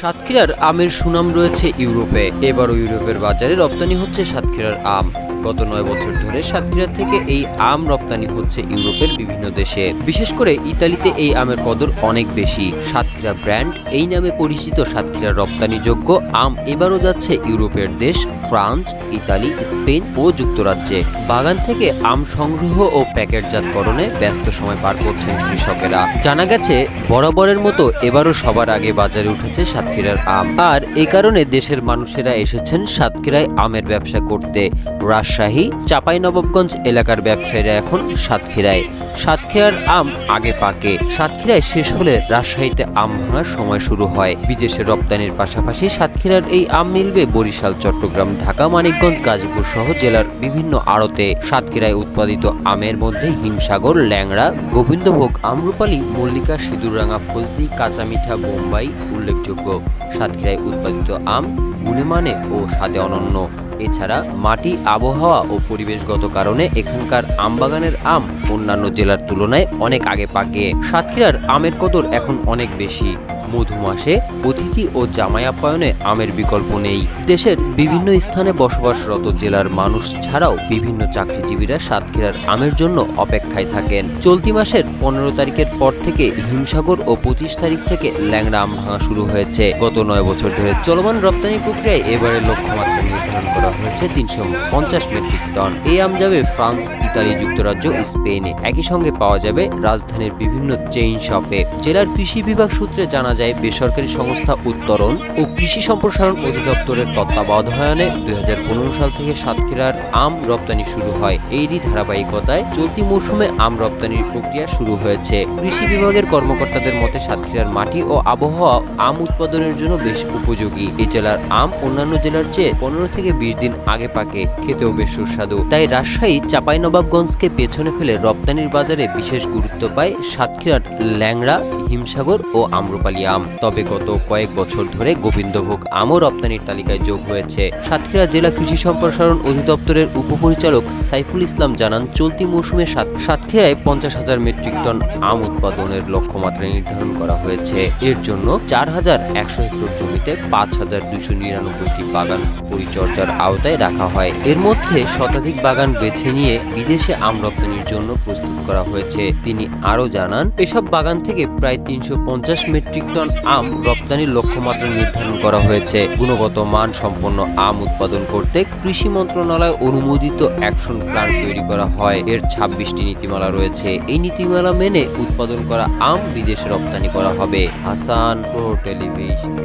সাতক্ষীরার আমের সুনাম রয়েছে ইউরোপে। এবারও ইউরোপের বাজারে রপ্তানি হচ্ছে সাতক্ষীরার আম। গত নয় বছর ধরে সাতক্ষীরা থেকে এই আম রপ্তানি হচ্ছে ইউরোপের বিভিন্ন দেশে। বিশেষ করে ইতালিতে এই আমের কদর অনেক বেশি। সাতক্ষীরা ব্র্যান্ড এই নামে পরিচিত সাতক্ষীরার রপ্তানিযোগ্য আম এবারও যাচ্ছে ইউরোপের দেশ ফ্রান্স, ইতালি, স্পেন ও যুক্তরাজ্যে। বাগান থেকে আম সংগ্রহ ও প্যাকেটজাতকরণে ব্যস্ত সময় পার করছেন কৃষকেরা। জানা গেছে, বরাবরের মতো এবারও সবার আগে বাজারে উঠেছে সাতক্ষীরার আম। আর এই কারণে দেশের মানুষেরা এসেছেন সাতক্ষীরায় আমের ব্যবসা করতে। রাজশাহী চাঁপাইনবাবগঞ্জ এলাকার ব্যবসায়ীরা এখন সাতক্ষীরায়। সাতক্ষীরার আম আগে পাকে। সাতক্ষীরায় শেষ হলে রাজশাহীতে আম ভাঙার সময় শুরু হয়। বিদেশে রপ্তানির পাশাপাশি সাতক্ষীরার এই আম মিলবে বরিশাল, চট্টগ্রাম, ঢাকা, মানিকগঞ্জ, গাজীপুর সহ জেলার বিভিন্ন আড়তে। সাতক্ষীরায় উৎপাদিত আমের মধ্যে হিমসাগর, ল্যাংড়া, গোবিন্দভোগ, আমরুপালি, মল্লিকা, সিঁদুররাঙা, ফজলি, কাঁচামিঠা, বোম্বাই উল্লেখযোগ্য। সাতক্ষীরায় উৎপাদিত আম গুণমানে ও স্বাদে অনন্য। এছাড়া মাটি, আবহাওয়া ও পরিবেশগত কারণে এখানকার আমবাগানের আম অন্যান্য জেলার তুলনায় অনেক আগে পাকে। সাতক্ষীরার আমের কদর এখন অনেক বেশি। মধু মাসে অতিথি ও জামাই আপ্যায়নে আমের বিকল্প নেই। দেশের বিভিন্ন স্থানে বসবাসরত জেলার মানুষ ছাড়াও বিভিন্ন চাকরিজীবীরা সাতক্ষীরার আমের জন্য অপেক্ষায় থাকেন। চলতি মাসের পনেরো তারিখের পর থেকে হিমসাগর ও পঁচিশ তারিখ থেকে ল্যাংড়া আম ভাঙা শুরু হয়েছে। গত নয় বছর ধরে চলমান রপ্তানি প্রক্রিয়ায় এবারের লক্ষ্যমাত্রা নির্ধারণ করা হয়েছে তিনশো পঞ্চাশ মেট্রিক টন। এই আম যাবে ফ্রান্স, ইতালি, যুক্তরাজ্য, স্পেনে। একই সঙ্গে পাওয়া যাবে রাজধানীর বিভিন্ন চেইন শপে। জেলার কৃষি বিভাগ সূত্রে জানা যায় বেসরকারি সংস্থা উত্তরণ ও কৃষি সম্প্রসারণ অধিদপ্তরের তত্ত্বাবধানে দুই হাজার পনেরো সাল থেকে সাতক্ষীরার আম রপ্তানি শুরু হয়। এরই ধারাবাহিকতায় চলতি মৌসুমে আম রপ্তানির প্রক্রিয়া শুরু হয়েছে। কৃষি বিভাগের কর্মকর্তাদের মতে, সাতক্ষীরার মাটি ও আবহাওয়া আম উৎপাদনের জন্য বেশ উপযোগী। এই জেলার আম অন্যান্য জেলার চেয়ে পনেরো থেকে বিশ দিন আগে পাকে। খেতেও বেশ সুস্বাদু। তাই রাজশাহী, চাঁপাইনবাবগঞ্জকে পেছনে ফেলে রপ্তানির বাজারে বিশেষ গুরুত্ব পায় সাতক্ষীরার ল্যাংড়া, হিমসাগর ও আম্রপালি আম। তবে গত কয়েক বছর ধরে গোবিন্দভোগ আমও রপ্তানির তালিকায় যোগ হয়েছে। সাতক্ষীরা জেলা কৃষি সম্প্রসারণ অধিদপ্তরের উপপরিচালক সাইফুল ইসলাম জানান, চলতি মৌসুমে সাত- সাতক্ষীরায় পঞ্চাশ হাজার মেট্রিক টন আম উৎপাদনের লক্ষ্যমাত্রা নির্ধারণ করা হয়েছে। এর জন্য চার হাজার একশো হেক্টর জমিতে পাঁচ হাজার দুশো নিরানব্বইটি বাগান পরিচর্যার আওতায় রাখা হয়। এর মধ্যে শতাধিক বাগান বেছে নিয়ে বিদেশে আম রপ্তানির জন্য প্রস্তুত করা হয়েছে। তিনি আরও জানান, এসব বাগান থেকে প্রায় তিনশো পঞ্চাশ মেট্রিক টন আম রপ্তানির লক্ষ্যমাত্রা নির্ধারণ করা হয়েছে। গুণগত মান সম্পন্ন আম উৎপাদন করতে কৃষি মন্ত্রণালয় অনুমোদিত অ্যাকশন প্ল্যান তৈরি করা হয়। এর ছাব্বিশটি নীতিমালা রয়েছে। এই নীতিমালা মেনে উৎপাদন করা আম বিদেশে রপ্তানি করা হবে। হাসান টেলিভিশন।